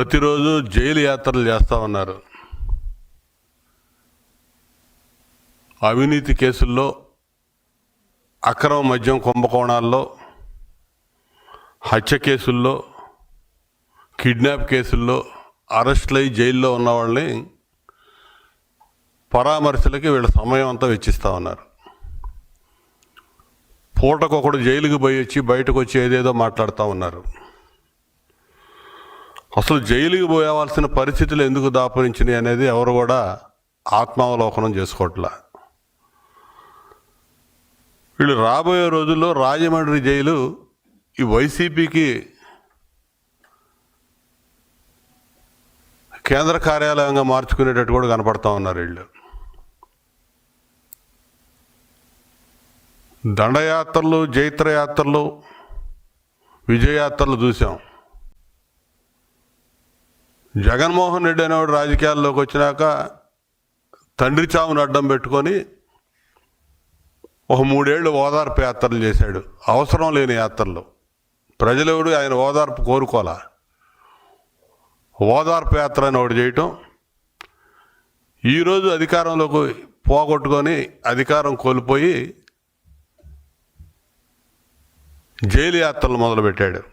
ప్రతిరోజు జైలు యాత్రలు చేస్తూ ఉన్నారు. అవినీతి కేసుల్లో అక్రమ మద్యం కుంభకోణాల్లో హత్య కేసుల్లో కిడ్నాప్ కేసుల్లో అరెస్టులై జైల్లో ఉన్న వాళ్ళని పరామర్శలకి వీళ్ళ సమయం అంతా వెచ్చిస్తూ ఉన్నారు. పూటకొకడు జైలుకి పోయి వచ్చి బయటకు వచ్చి ఏదేదో మాట్లాడుతూ ఉన్నారు. అసలు జైలుకి పోయవలసిన పరిస్థితులు ఎందుకు దాపరించినాయి అనేది ఎవరు కూడా ఆత్మావలోకనం చేసుకోవట్లా. వీళ్ళు రాబోయే రోజుల్లో రాజమండ్రి జైలు ఈ వైసీపీకి కేంద్ర కార్యాలయంగా మార్చుకునేటట్టు కూడా కనపడతా ఉన్నారు వీళ్ళు. దండయాత్రలు జైత్రయాత్రలు విజయయాత్రలు చూసాం. జగన్మోహన్ రెడ్డి అనేవాడు రాజకీయాల్లోకి వచ్చినాక తండ్రి చావును అడ్డం పెట్టుకొని ఒక మూడేళ్ళు ఓదార్పు యాత్రలు చేశాడు. అవసరం లేని యాత్రలు. ప్రజలెవడు ఆయన ఓదార్పు కోరుకోలా? ఓదార్పు యాత్ర అని ఒకటి చేయటం. ఈరోజు అధికారంలోకి పోగొట్టుకొని అధికారం కోల్పోయి జైలు యాత్రలు మొదలుపెట్టాడు.